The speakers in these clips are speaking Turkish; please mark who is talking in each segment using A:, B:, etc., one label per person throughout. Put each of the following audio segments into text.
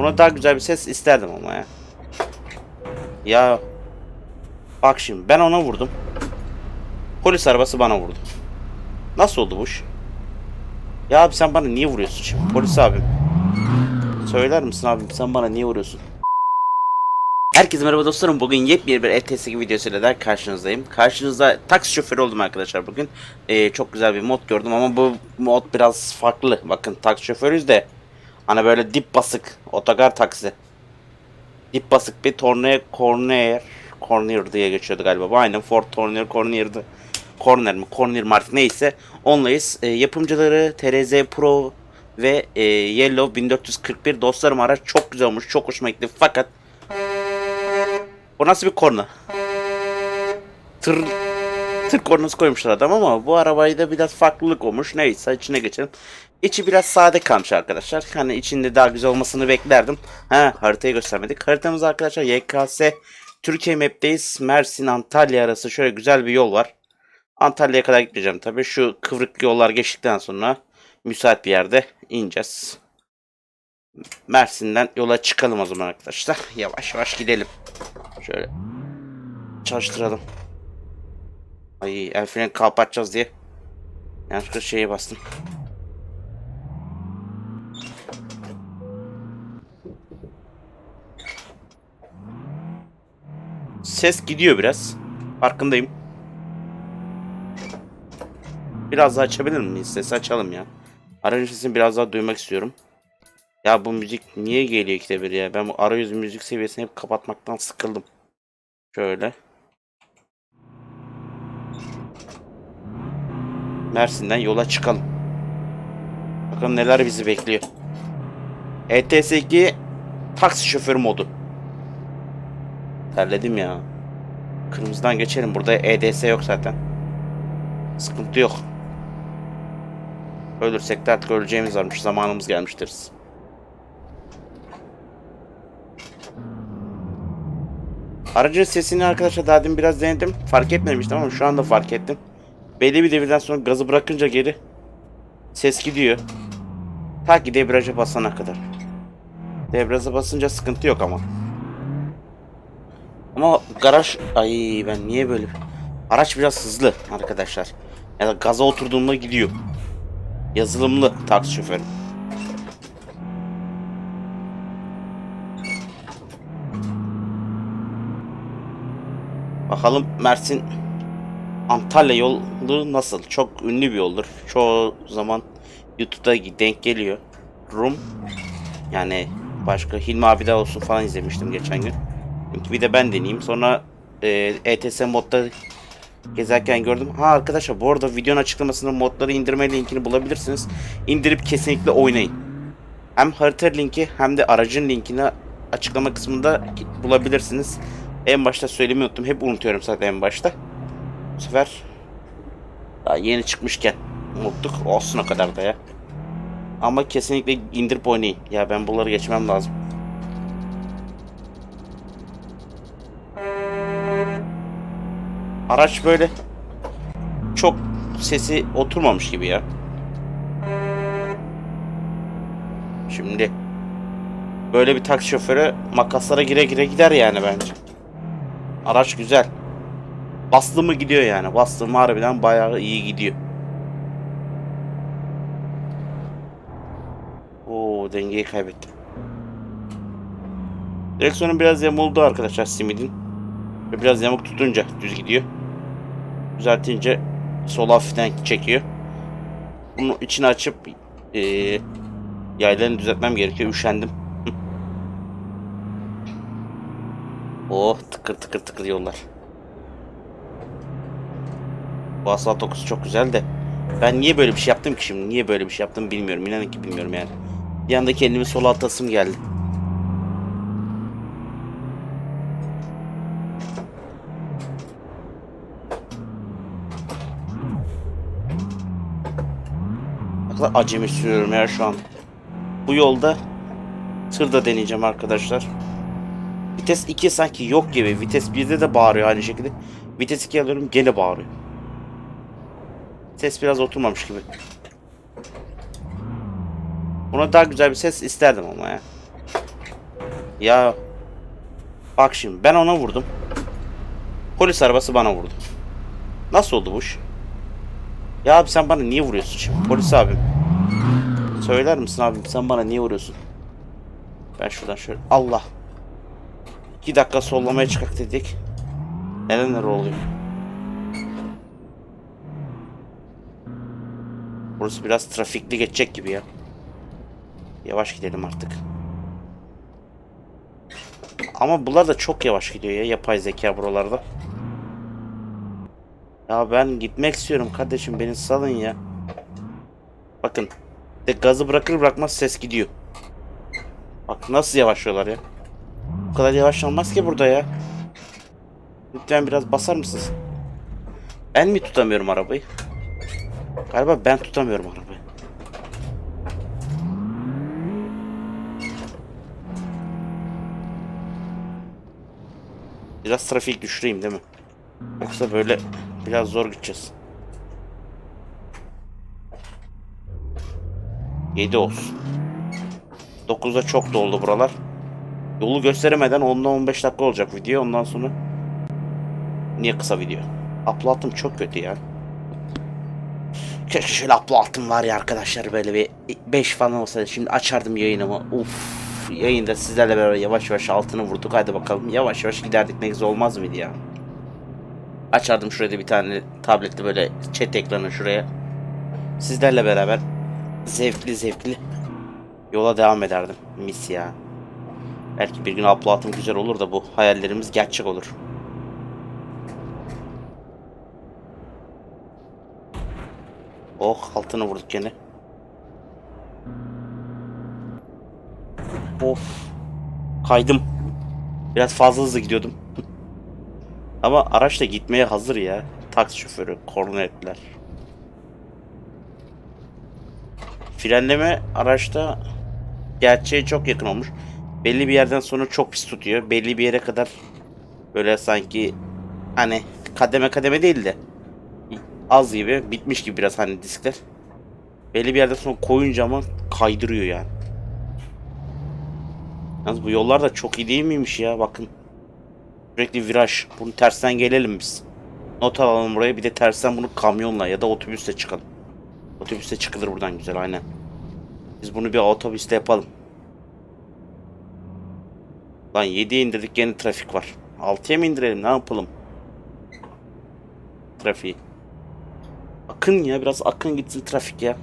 A: Buna daha güzel bir ses isterdim ama ya. Ya bak şimdi ben ona vurdum. Polis arabası bana vurdu. Nasıl oldu bu iş? Ya abi sen bana niye vuruyorsun şimdi? Polis abim. Söyler misin abim sen bana niye vuruyorsun? Herkese merhaba dostlarım. Bugün yepyeni bir ETS videosuyla da karşınızdayım. Karşınızda taksi şoförü oldum arkadaşlar bugün. Ee, çok güzel bir mod gördüm ama bu mod biraz farklı. Bakın taksi şoförüyüz de hani böyle dip basık otogar taksi. Dip basık bir Tournier Corner Corner diye geçiyordu galiba. Bu aynen Ford Tournier Corner'dı. Corner mi? Corner Mark neyse. Onlayız. Ee, yapımcıları TRZ Pro ve e, Yellow 1441 dostlarım araç çok güzel olmuş. Çok hoşuma gitti. Fakat o nasıl bir korna? Tır tır kornası koymuşlar adam ama bu arabayı da biraz farklılık olmuş. Neyse içine geçelim. İçi biraz sade kalmış arkadaşlar. Hani içinde daha güzel olmasını beklerdim. Ha haritayı göstermedik. Haritamız arkadaşlar YKS Türkiye Map'teyiz. Mersin Antalya arası şöyle güzel bir yol var. Antalya'ya kadar gitmeyeceğim tabii. Şu kıvrık yollar geçtikten sonra müsait bir yerde ineceğiz. Mersin'den yola çıkalım o zaman arkadaşlar. Yavaş yavaş gidelim. Şöyle çalıştıralım. Ay el freni kapatacağız diye. Yanlışlıkla şeye bastım. Ses gidiyor biraz. Farkındayım. Biraz daha açabilir miyiz? Sesi açalım ya. Aracın sesini biraz daha duymak istiyorum. Ya bu müzik niye geliyor ikide bir ya? Ben bu arayüz müzik seviyesini hep kapatmaktan sıkıldım. Şöyle. Mersin'den yola çıkalım. Bakalım neler bizi bekliyor. ETS2 taksi şoförü modu. Terledim ya. Kırmızıdan geçelim. Burada EDS yok zaten. Sıkıntı yok. Ölürsek de artık öleceğimiz varmış. Zamanımız gelmiştir. Aracın sesini arkadaşlar daha demin biraz denedim. Fark etmemiştim ama şu anda fark ettim. Belli bir devirden sonra gazı bırakınca geri ses gidiyor. Ta ki debriyaja basana kadar. Debriyaja basınca sıkıntı yok ama. Ama garaj... Ay ben niye böyle... Araç biraz hızlı arkadaşlar. Ya da gaza oturduğumda gidiyor. Yazılımlı taksi şoförü. Bakalım Mersin Antalya yolu nasıl? Çok ünlü bir yoldur. Çoğu zaman YouTube'da denk geliyor. Rum yani başka Hilmi abi de olsun falan izlemiştim geçen gün. Çünkü bir de ben deneyeyim. Sonra e, ETS modda gezerken gördüm. Ha arkadaşlar bu arada videonun açıklamasında modları indirme linkini bulabilirsiniz. İndirip kesinlikle oynayın. Hem harita linki hem de aracın linkini açıklama kısmında bulabilirsiniz. En başta söylemeyi unuttum. Hep unutuyorum zaten en başta. Sefer daha yeni çıkmışken unuttuk. Olsun o kadar da ya. Ama kesinlikle indirip oynayın. Ya ben bunları geçmem lazım. Araç böyle çok sesi oturmamış gibi ya. Şimdi böyle bir taksi şoförü makaslara gire gire gider yani bence. Araç güzel. Bastı mı gidiyor yani. Bastı mı harbiden bayağı iyi gidiyor. Oo dengeyi kaybettim. Direksiyonun biraz yamuldu arkadaşlar simidin. Ve biraz yamuk tutunca düz gidiyor. Düzeltince sola hafiften çekiyor. Bunu içini açıp e, yaylarını düzeltmem gerekiyor. Üşendim. oh tıkır tıkır tıkır yollar. Bu asfalt dokusu çok güzel de. Ben niye böyle bir şey yaptım ki şimdi? Niye böyle bir şey yaptım bilmiyorum. İnanın ki bilmiyorum yani. Bir anda kendimi sola atasım geldi. Kadar acemi sürüyorum ya şu an. Bu yolda tır da deneyeceğim arkadaşlar. Vites 2 sanki yok gibi. Vites 1'de de bağırıyor aynı şekilde. Vites 2 alıyorum gene bağırıyor. Ses biraz oturmamış gibi. Buna daha güzel bir ses isterdim ama ya. Ya bak şimdi ben ona vurdum. Polis arabası bana vurdu. Nasıl oldu bu iş? Ya abi sen bana niye vuruyorsun şimdi? Polis abim. Söyler misin abim sen bana niye vuruyorsun? Ben şuradan şöyle Allah. İki dakika sollamaya çıkak dedik. Neler neler oluyor? Burası biraz trafikli geçecek gibi ya. Yavaş gidelim artık. Ama bunlar da çok yavaş gidiyor ya yapay zeka buralarda. Ya ben gitmek istiyorum kardeşim beni salın ya. Bakın. De gazı bırakır bırakmaz ses gidiyor. Bak nasıl yavaşlıyorlar ya. Bu kadar yavaşlanmaz ki burada ya. Lütfen biraz basar mısınız? Ben mi tutamıyorum arabayı? Galiba ben tutamıyorum arabayı. Biraz trafik düşüreyim değil mi? Yoksa böyle biraz zor gideceğiz. 7 olsun. 9'da çok doldu buralar. Yolu gösteremeden 10'da 15 dakika olacak video. Ondan sonra niye kısa video? Upload'ım çok kötü ya. Keşke şöyle upload'ım var ya arkadaşlar böyle bir 5 falan olsaydı. Şimdi açardım yayınımı. Uf yayında sizlerle beraber yavaş yavaş altını vurduk. Hadi bakalım yavaş yavaş giderdik ne güzel olmaz mıydı ya? Açardım şurada bir tane tablette böyle chat ekranı şuraya. Sizlerle beraber zevkli zevkli yola devam ederdim. Mis ya. Belki bir gün upload'ım güzel olur da bu hayallerimiz gerçek olur. Oh altını vurduk gene. Of. Kaydım. Biraz fazla hızlı gidiyordum. Ama araç da gitmeye hazır ya. Taksi şoförü, kornetler. Frenleme araçta gerçeğe çok yakın olmuş. Belli bir yerden sonra çok pis tutuyor. Belli bir yere kadar böyle sanki hani kademe kademe değil de az gibi bitmiş gibi biraz hani diskler. Belli bir yerden sonra koyunca ama kaydırıyor yani. Yalnız bu yollar da çok iyi değil miymiş ya bakın. Sürekli viraj. Bunu tersten gelelim biz. Not alalım buraya bir de tersten bunu kamyonla ya da otobüsle çıkalım. Otobüste çıkılır buradan güzel aynen. Biz bunu bir otobüste yapalım. Lan 7'ye indirdik yeni trafik var. 6'ya mı indirelim ne yapalım? Trafiği. Akın ya biraz akın gitsin trafik ya.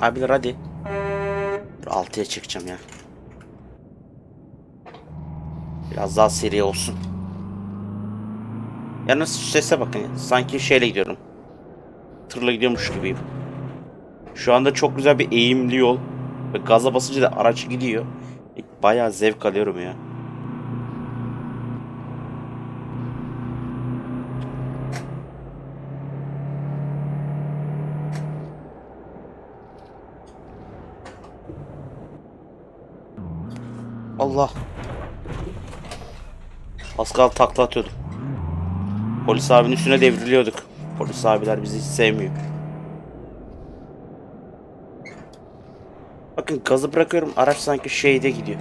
A: Abiler hadi. Dur 6'ya çıkacağım ya. Biraz daha seri olsun. Yalnız sese bakın. ya, Sanki şeyle gidiyorum. Tırla gidiyormuş gibiyim. Şu anda çok güzel bir eğimli yol. Ve gaza basınca da araç gidiyor. Bayağı zevk alıyorum ya. Allah. Az kaldı takla atıyordum. Polis abinin üstüne devriliyorduk. Polis abiler bizi hiç sevmiyor. Bakın gazı bırakıyorum araç sanki şeyde gidiyor.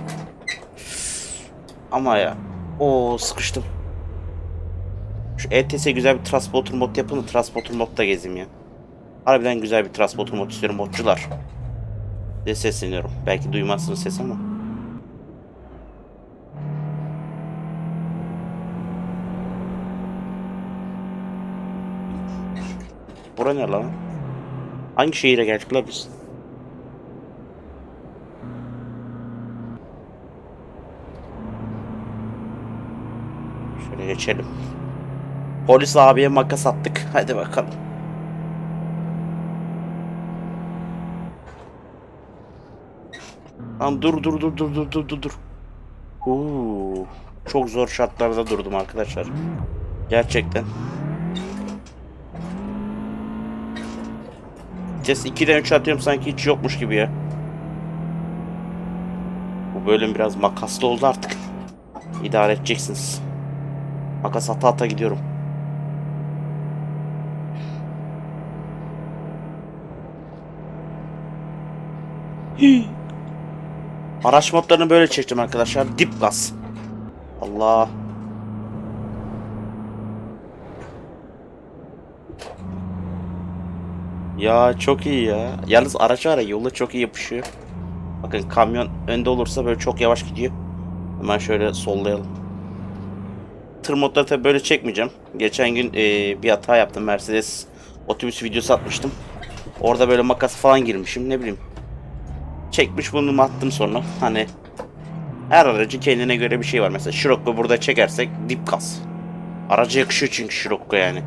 A: Ama ya. o sıkıştım. Şu ETS güzel bir transporter mod yapın da transporter modda gezeyim ya. Harbiden güzel bir transporter mod istiyorum modcular. Size sesleniyorum. Belki duymazsınız ses ama. Bura ne lan? Hangi şehire geldik la biz? Şöyle geçelim. Polis abiye makas attık. Hadi bakalım. Tamam dur dur dur dur dur dur dur dur. Oo, çok zor şartlarda durdum arkadaşlar. Gerçekten. Vites 2'den 3 atıyorum sanki hiç yokmuş gibi ya. Bu bölüm biraz makaslı oldu artık. İdare edeceksiniz. Makas ata ata gidiyorum. Araç modlarını böyle çektim arkadaşlar. Dip gaz. Allah. Ya çok iyi ya. Yalnız araç var ya yolda çok iyi yapışıyor. Bakın kamyon önde olursa böyle çok yavaş gidiyor. Hemen şöyle sollayalım. Tır modları tabii böyle çekmeyeceğim. Geçen gün eee, bir hata yaptım. Mercedes otobüs videosu atmıştım. Orada böyle makas falan girmişim ne bileyim. Çekmiş bunu attım sonra. Hani her aracın kendine göre bir şey var. Mesela Scirocco burada çekersek dip gaz. Araca yakışıyor çünkü Scirocco yani.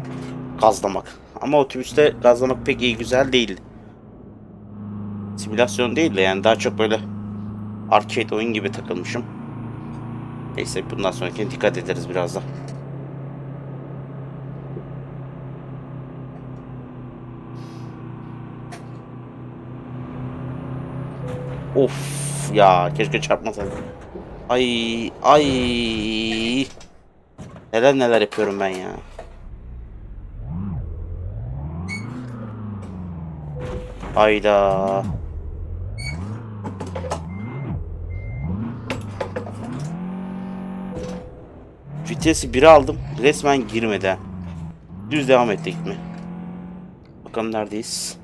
A: Gazlamak. Ama otobüste gazlamak pek iyi güzel değil. Simülasyon değil de yani daha çok böyle arcade oyun gibi takılmışım. Neyse bundan sonraki dikkat ederiz biraz da. Of ya keşke çarpmasaydım. Ay ay. Neler neler yapıyorum ben ya. Hayda. Vitesi 1'e aldım. Resmen girmedi. ha. Düz devam etti gitme. Bakalım neredeyiz.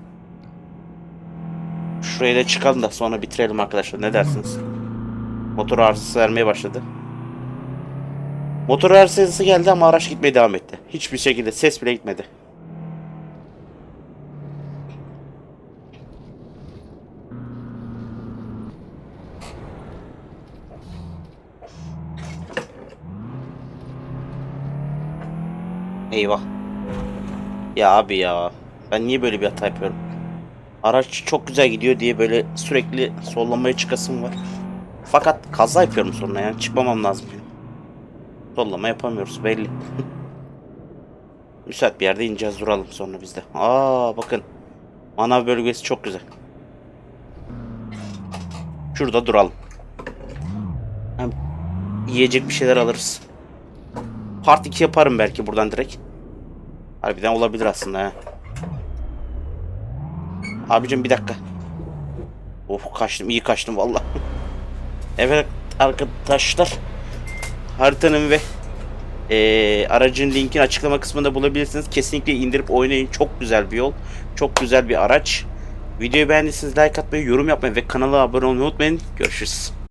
A: Şuraya da çıkalım da sonra bitirelim arkadaşlar. Ne dersiniz? Motor arızası vermeye başladı. Motor arızası geldi ama araç gitmeye devam etti. Hiçbir şekilde ses bile gitmedi. Eyvah. Ya abi ya. Ben niye böyle bir hata yapıyorum? Araç çok güzel gidiyor diye böyle sürekli sollamaya çıkasım var. Fakat kaza yapıyorum sonra yani çıkmamam lazım. Sollama yapamıyoruz belli. Müsait bir yerde ineceğiz duralım sonra biz de. Aa bakın. Manav bölgesi çok güzel. Şurada duralım. Hem yiyecek bir şeyler alırız. Part 2 yaparım belki buradan direkt. Harbiden olabilir aslında ha. Abicim bir dakika. Oh kaçtım iyi kaçtım valla. evet arkadaşlar. Haritanın ve eee, aracın linkini açıklama kısmında bulabilirsiniz. Kesinlikle indirip oynayın. Çok güzel bir yol. Çok güzel bir araç. Videoyu beğendiyseniz like atmayı, yorum yapmayı ve kanala abone olmayı unutmayın. Görüşürüz.